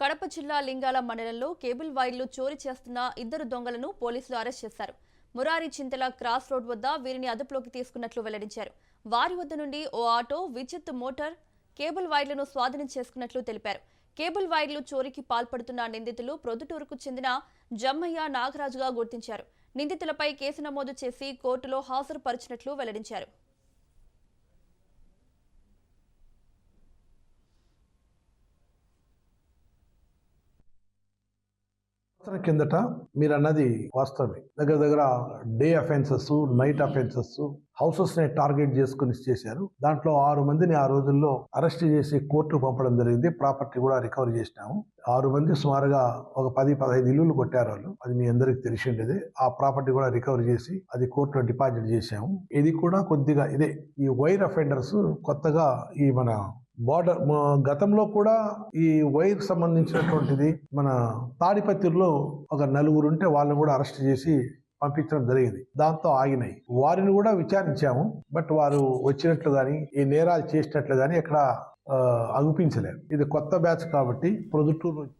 కడప జిల్లా లింగాల మండలంలో కేబుల్ వైర్లు చోరీ చేస్తున్న ఇద్దరు దొంగలను పోలీసులు అరెస్ట్ చేశారు. మురారి చింతల క్రాస్ రోడ్ వద్ద వీరిని అదుపులోకి తీసుకున్నట్లు వెల్లడించారు. వారి వద్ద నుండి ఓ ఆటో విద్యుత్ మోటార్ కేబుల్ వైర్లను స్వాధీనం చేసుకున్నట్లు తెలిపారు. కేబుల్ వైర్లు చోరీకి పాల్పడుతున్న నిందితులు ప్రొద్దుటూరుకు చెందిన జమ్మయ్య నాగరాజుగా గుర్తించారు. నిందితులపై కేసు నమోదు చేసి కోర్టులో హాజరుపరిచినట్లు వెల్లడించారు. సంవత్సరం కిందట మీరు అన్నది వాస్తవమే. దగ్గర దగ్గర డే అఫెన్సెస్ నైట్ అఫెన్సెస్ హౌసెస్ని టార్గెట్ చేసుకుని చేశారు. దాంట్లో ఆరు మందిని ఆ రోజుల్లో అరెస్ట్ చేసి కోర్టుకు పంపడం జరిగింది. ప్రాపర్టీ కూడా రికవర్ చేసినాము. ఆరు మంది సుమారుగా ఒక పది పదహైదు ఇల్లులు కొట్టారు వాళ్ళు. అది మీ అందరికి తెలిసి ఉండేది ఆ ప్రాపర్టీ కూడా రికవర్ చేసి అది కోర్టులో డిపాజిట్ చేశాము. ఇది కూడా కొద్దిగా ఇదే ఈ వైర్ అఫెండర్స్ కొత్తగా ఈ మన బార్డర్ గతంలో కూడా ఈ వైర్ సంబంధించినటువంటిది మన తాడిపత్రిలో ఒక నలుగురు ఉంటే వాళ్ళని కూడా అరెస్ట్ చేసి పంపించడం జరిగింది. దాంతో ఆగినాయి. వారిని కూడా విచారించాము. బట్ వారు వచ్చినట్లు కానీ ఈ నేరాలు చేసినట్లు కానీ ఎక్కడ అగుపించలేదు. ఇది కొత్త బ్యాచ్ కాబట్టి ప్రొద్దుటూరు